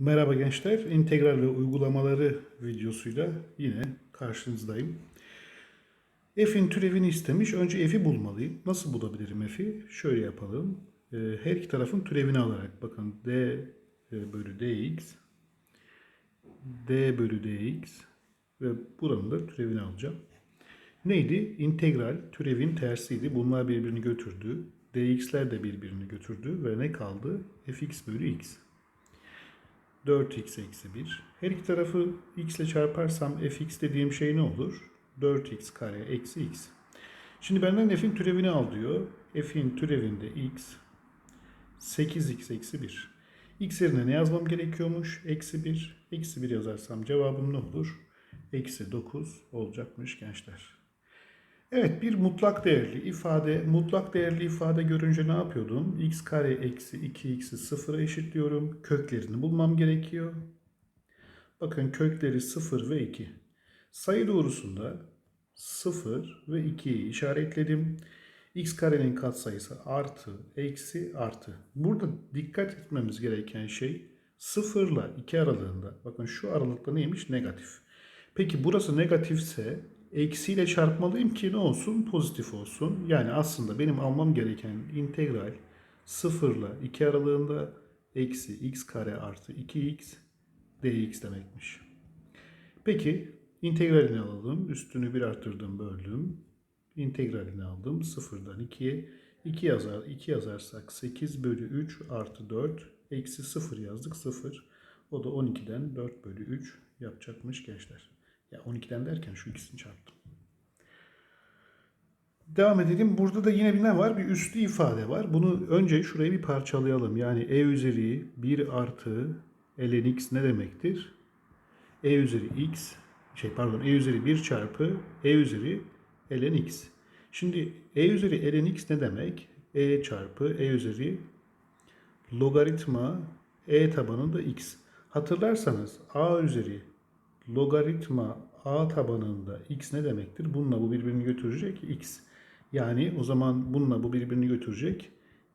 Merhaba gençler. İntegral ve uygulamaları videosuyla yine karşınızdayım. F'in türevini istemiş. Önce f'i bulmalıyım. Nasıl bulabilirim f'i? Şöyle yapalım. Ee, Her iki tarafın türevini alarak bakın d e, bölü dx d bölü dx ve buranın da türevini alacağım. Neydi? İntegral türevin tersiydi. Bunlar birbirini götürdü. dx'ler de birbirini götürdü ve ne kaldı? fx bölü x. 4x eksi 1. Her iki tarafı x ile çarparsam fx dediğim şey ne olur? 4x kare eksi x. Şimdi benden f'in türevini al diyor. f'in türevinde x 8x eksi 1. x yerine ne yazmam gerekiyormuş? Eksi 1. Eksi 1 yazarsam cevabım ne olur? Eksi 9 olacakmış gençler. Evet bir mutlak değerli ifade, mutlak değerli ifade görünce ne yapıyordum? x kare eksi 2x'i sıfıra eşitliyorum. Köklerini bulmam gerekiyor. Bakın kökleri 0 ve 2. Sayı doğrusunda 0 ve 2'yi işaretledim. x karenin katsayısı artı, eksi, artı. Burada dikkat etmemiz gereken şey 0 ile 2 aralığında. Bakın şu aralıkta neymiş? Negatif. Peki burası negatifse eksiyle çarpmalıyım ki ne olsun? Pozitif olsun. Yani aslında benim almam gereken integral 0 ile 2 aralığında eksi x kare artı 2x dx demekmiş. Peki integralini alalım. Üstünü bir arttırdım böldüm. İntegralini aldım. 0'dan 2'ye. 2 yazar, 2 yazarsak 8 bölü 3 artı 4 eksi 0 yazdık 0. O da 12'den 4 bölü 3 yapacakmış gençler. Ya 12'den derken şu ikisini çarptım. Devam edelim. Burada da yine bir ne var? Bir üslü ifade var. Bunu önce şurayı bir parçalayalım. Yani e üzeri 1 artı ln x ne demektir? e üzeri x şey pardon e üzeri 1 çarpı e üzeri ln x. Şimdi e üzeri ln x ne demek? e çarpı e üzeri logaritma e tabanında x. Hatırlarsanız a üzeri logaritma a tabanında x ne demektir? Bununla bu birbirini götürecek x. Yani o zaman bununla bu birbirini götürecek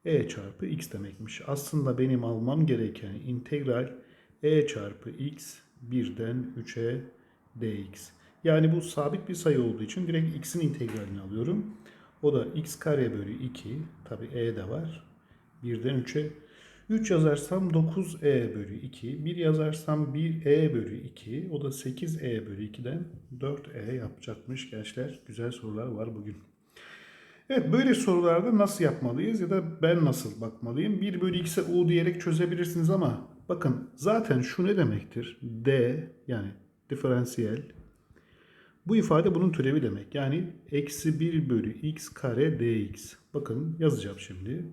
e çarpı x demekmiş. Aslında benim almam gereken integral e çarpı x 1'den 3'e dx. Yani bu sabit bir sayı olduğu için direkt x'in integralini alıyorum. O da x kare bölü 2. Tabi e de var. 1'den 3'e 3 yazarsam 9e bölü 2. 1 yazarsam 1e bölü 2. O da 8e bölü 2'den 4e yapacakmış gençler. Güzel sorular var bugün. Evet böyle sorularda nasıl yapmalıyız ya da ben nasıl bakmalıyım? 1 bölü x'e u diyerek çözebilirsiniz ama bakın zaten şu ne demektir? d yani diferansiyel. Bu ifade bunun türevi demek. Yani eksi 1 bölü x kare dx. Bakın yazacağım şimdi.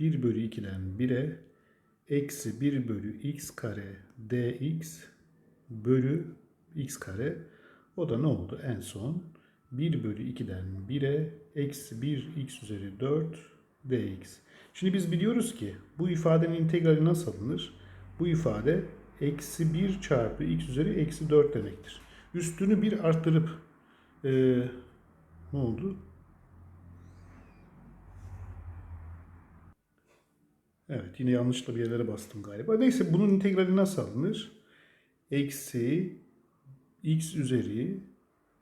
1 bölü 2'den 1'e eksi 1 bölü x kare dx bölü x kare. O da ne oldu en son? 1 bölü 2'den 1'e eksi 1 x üzeri 4 dx. Şimdi biz biliyoruz ki bu ifadenin integrali nasıl alınır? Bu ifade eksi 1 çarpı x üzeri eksi 4 demektir. Üstünü bir arttırıp e, ne oldu? Evet yine yanlışla bir yerlere bastım galiba. Neyse bunun integrali nasıl alınır? Eksi x üzeri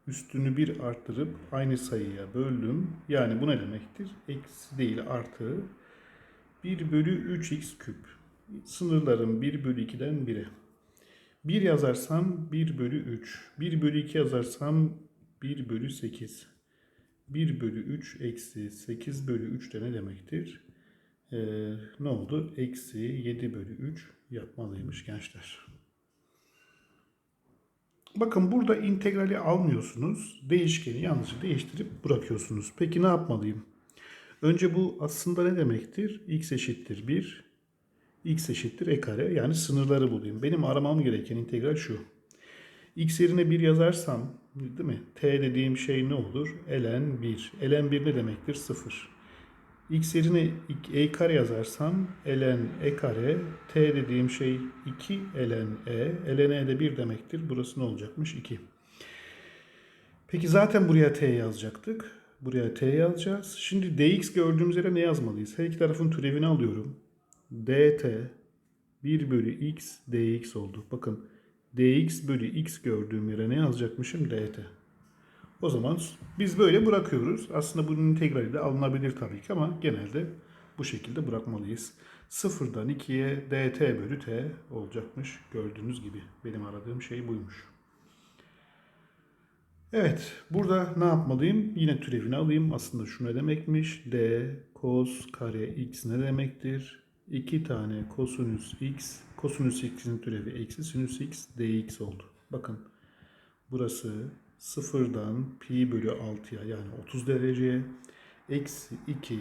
üstünü bir arttırıp aynı sayıya böldüm. Yani bu ne demektir? Eksi değil artı 1 bölü 3x küp. Sınırlarım 1 bölü 2'den 1'e. 1 yazarsam 1 bölü 3. 1 bölü 2 yazarsam 1 bölü 8. 1 bölü 3 eksi 8 bölü 3 de ne demektir? Ee, ne oldu? Eksi 7 bölü 3 yapmalıymış gençler. Bakın burada integrali almıyorsunuz. Değişkeni yalnızca değiştirip bırakıyorsunuz. Peki ne yapmalıyım? Önce bu aslında ne demektir? x eşittir 1, x eşittir e kare. Yani sınırları bulayım. Benim aramam gereken integral şu. x yerine 1 yazarsam değil mi? t dediğim şey ne olur? ln 1. ln 1 ne demektir? 0. x yerine e kare yazarsam ln e kare. t dediğim şey 2 ln e. ln e de 1 demektir. Burası ne olacakmış? 2. Peki zaten buraya t yazacaktık. Buraya t yazacağız. Şimdi dx gördüğümüz yere ne yazmalıyız? Her iki tarafın türevini alıyorum. dt 1 bölü x dx oldu. Bakın dx bölü x gördüğüm yere ne yazacakmışım? dt. O zaman biz böyle bırakıyoruz. Aslında bunun integrali de alınabilir tabii ki ama genelde bu şekilde bırakmalıyız. Sıfırdan 2'ye dt bölü t olacakmış. Gördüğünüz gibi benim aradığım şey buymuş. Evet, burada ne yapmalıyım? Yine türevini alayım. Aslında şu ne demekmiş? d cos kare x ne demektir? 2 tane kosinüs x, kosinüs x'in türevi eksi sinüs x dx oldu. Bakın burası sıfırdan pi bölü 6'ya yani 30 dereceye eksi 2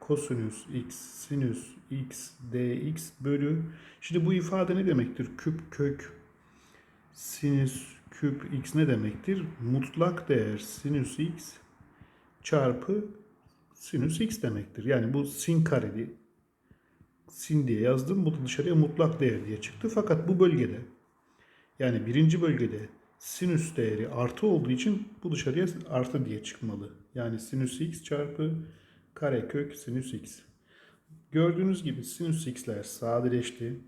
kosinüs x sinüs x dx bölü şimdi bu ifade ne demektir? Küp kök sinüs küp x ne demektir? Mutlak değer sinüs x çarpı sinüs x demektir. Yani bu sin kareli sin diye yazdım. Bu dışarıya mutlak değer diye çıktı. Fakat bu bölgede yani birinci bölgede sinüs değeri artı olduğu için bu dışarıya artı diye çıkmalı. Yani sinüs x çarpı karekök sinüs x. Gördüğünüz gibi sinüs x'ler sadeleşti.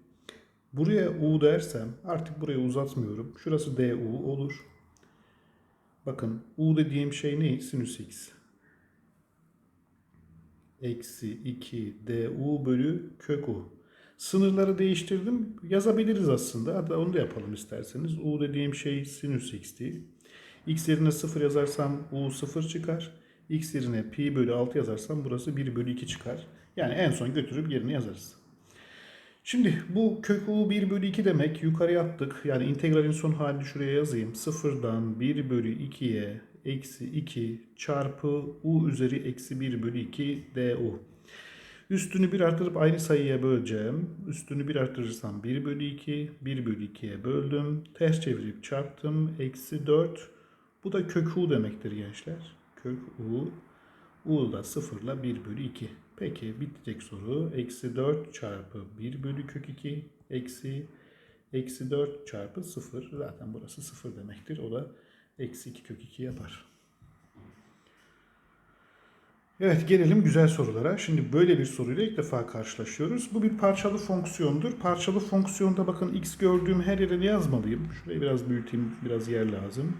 Buraya u dersem artık burayı uzatmıyorum. Şurası du olur. Bakın u dediğim şey ne? Sinüs x. Eksi 2 du bölü kök u. Sınırları değiştirdim. Yazabiliriz aslında. Hatta onu da yapalım isterseniz. U dediğim şey sinüs x'ti. X yerine 0 yazarsam U 0 çıkar. X yerine pi bölü 6 yazarsam burası 1 bölü 2 çıkar. Yani en son götürüp yerine yazarız. Şimdi bu kök U 1 bölü 2 demek. Yukarıya attık. Yani integralin son halini şuraya yazayım. 0'dan 1 bölü 2'ye eksi 2 çarpı U üzeri eksi 1 bölü 2 du. Üstünü bir artırıp aynı sayıya böleceğim. Üstünü bir artırırsam 1 bölü 2. 1 bölü 2'ye böldüm. Ters çevirip çarptım. Eksi 4. Bu da kök u demektir gençler. Kök u. U da 0 ile 1 bölü 2. Peki bitecek soru. Eksi 4 çarpı 1 bölü kök 2. Eksi Eksi 4 çarpı 0. Zaten burası 0 demektir. O da eksi 2 kök 2 yapar. Evet gelelim güzel sorulara. Şimdi böyle bir soruyla ilk defa karşılaşıyoruz. Bu bir parçalı fonksiyondur. Parçalı fonksiyonda bakın x gördüğüm her yere yazmalıyım? Şurayı biraz büyüteyim, biraz yer lazım.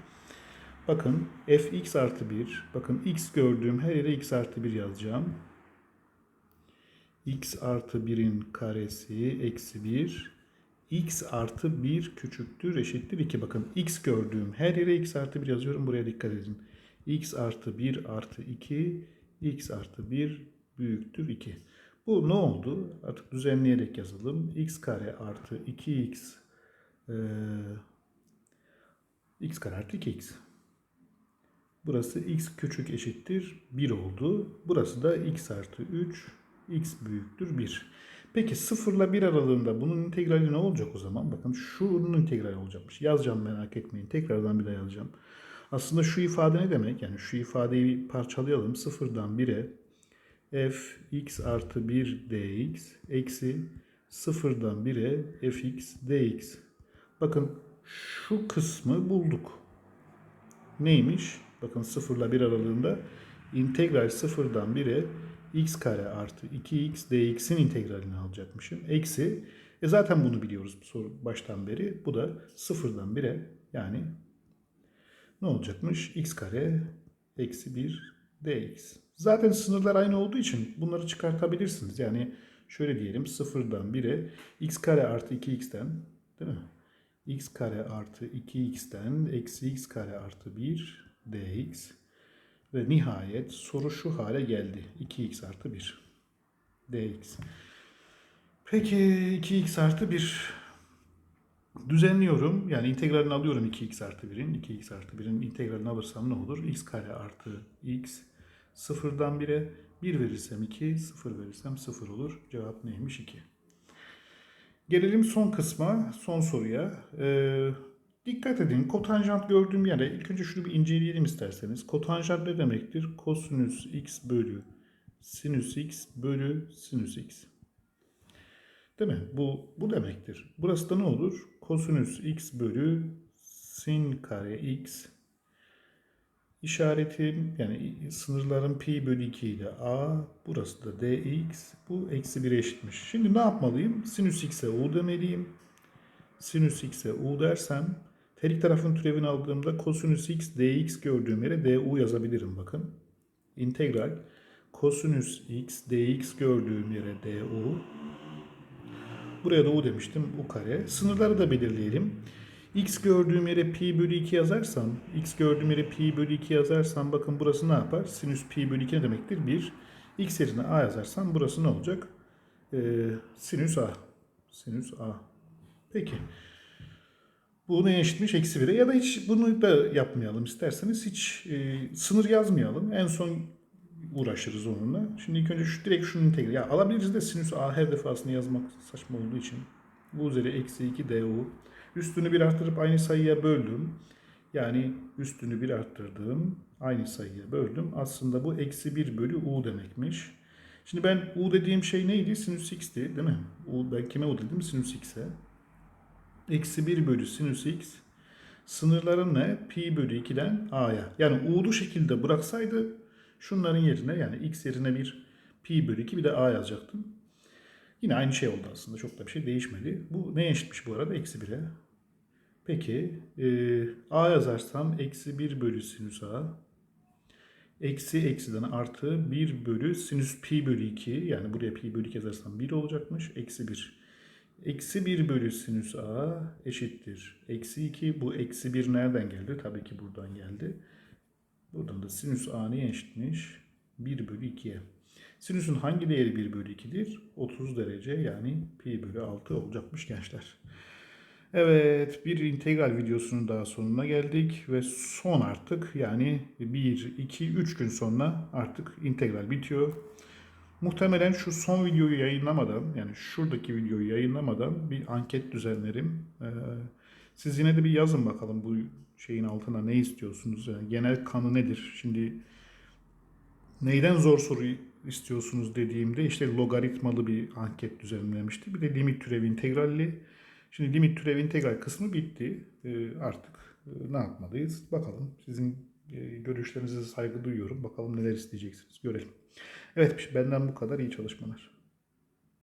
Bakın fx artı 1. Bakın x gördüğüm her yere x artı 1 yazacağım. x artı 1'in karesi eksi 1. x artı 1 küçüktür eşittir 2. Bakın x gördüğüm her yere x artı 1 yazıyorum. Buraya dikkat edin. x artı 1 artı 2 x artı 1 büyüktür 2. Bu ne oldu? Artık düzenleyerek yazalım. x kare artı 2x e, x kare artı 2x. Burası x küçük eşittir 1 oldu. Burası da x artı 3 x büyüktür 1. Peki 0 ile 1 aralığında bunun integrali ne olacak o zaman? Bakın şunun integrali olacakmış. Yazacağım merak etmeyin. Tekrardan bir daha yazacağım. Aslında şu ifade ne demek? Yani şu ifadeyi parçalayalım. Sıfırdan 1'e f x artı 1 dx eksi sıfırdan 1'e fx dx. Bakın şu kısmı bulduk. Neymiş? Bakın 0 ile 1 aralığında integral sıfırdan 1'e x kare artı 2x dx'in integralini alacakmışım. Eksi e zaten bunu biliyoruz soru baştan beri. Bu da sıfırdan 1'e yani ne olacakmış? x kare eksi 1 dx. Zaten sınırlar aynı olduğu için bunları çıkartabilirsiniz. Yani şöyle diyelim sıfırdan 1'e x kare artı 2x'ten değil mi? x kare artı 2x'ten eksi x kare artı 1 dx ve nihayet soru şu hale geldi. 2x artı 1 dx. Peki 2x artı 1 düzenliyorum. Yani integralini alıyorum 2x artı 1'in. 2x artı 1'in integralini alırsam ne olur? x kare artı x sıfırdan 1'e 1 verirsem 2, 0 verirsem 0 olur. Cevap neymiş? 2. Gelelim son kısma, son soruya. Ee, dikkat edin, kotanjant gördüğüm yere ilk önce şunu bir inceleyelim isterseniz. Kotanjant ne demektir? Kosinüs x bölü sinüs x bölü sinüs x. Değil mi? Bu, bu demektir. Burası da ne olur? Kosinüs x bölü sin kare x işaretim yani sınırların pi bölü 2 ile a burası da dx bu eksi 1'e eşitmiş. Şimdi ne yapmalıyım? Sinüs x'e u demeliyim. Sinüs x'e u dersem her tarafın türevini aldığımda kosinüs x dx gördüğüm yere du yazabilirim bakın. İntegral kosinüs x dx gördüğüm yere du Buraya da u demiştim. u kare. Sınırları da belirleyelim. x gördüğüm yere pi bölü 2 yazarsam, x gördüğüm yere pi bölü 2 yazarsam bakın burası ne yapar? Sinüs pi bölü 2 ne demektir? 1. x yerine a yazarsam burası ne olacak? Ee, sinüs a. Sinüs a. Peki. Bu ne eşitmiş? Eksi 1'e. Ya da hiç bunu da yapmayalım isterseniz. Hiç e, sınır yazmayalım. En son uğraşırız onunla. Şimdi ilk önce şu direkt şunu integre. Ya alabiliriz de sinüs a her defasında yazmak saçma olduğu için. Bu üzeri eksi 2 du. Üstünü bir arttırıp aynı sayıya böldüm. Yani üstünü bir arttırdım. Aynı sayıya böldüm. Aslında bu eksi 1 bölü u demekmiş. Şimdi ben u dediğim şey neydi? Sinüs x'ti değil mi? U, ben kime u dedim? Sinüs x'e. Eksi 1 bölü sinüs x. Sınırlarım ne? Pi bölü 2'den a'ya. Yani u'lu şekilde bıraksaydı şunların yerine yani x yerine bir pi bölü 2 bir de a yazacaktım. Yine aynı şey oldu aslında. Çok da bir şey değişmedi. Bu ne eşitmiş bu arada? Eksi 1'e. Peki e, a yazarsam eksi 1 bölü sinüs a. Eksi eksiden artı 1 bölü sinüs pi bölü 2. Yani buraya pi bölü 2 yazarsam 1 olacakmış. Eksi 1. Eksi 1 bölü sinüs a eşittir. Eksi 2. Bu eksi 1 nereden geldi? Tabii ki buradan geldi. Buradan da sinüs a neye eşitmiş? 1 bölü 2'ye. Sinüsün hangi değeri 1 bölü 2'dir? 30 derece yani pi bölü 6 olacakmış gençler. Evet bir integral videosunun daha sonuna geldik ve son artık yani 1, 2, 3 gün sonra artık integral bitiyor. Muhtemelen şu son videoyu yayınlamadan yani şuradaki videoyu yayınlamadan bir anket düzenlerim. Ee, siz yine de bir yazın bakalım bu şeyin altına ne istiyorsunuz? Yani genel kanı nedir? Şimdi neyden zor soru istiyorsunuz dediğimde işte logaritmalı bir anket düzenlemişti. Bir de limit türev integralli. Şimdi limit türev integral kısmı bitti. Ee, artık e, ne yapmalıyız? Bakalım. Sizin e, görüşlerinize saygı duyuyorum. Bakalım neler isteyeceksiniz. Görelim. Evet benden bu kadar. İyi çalışmalar.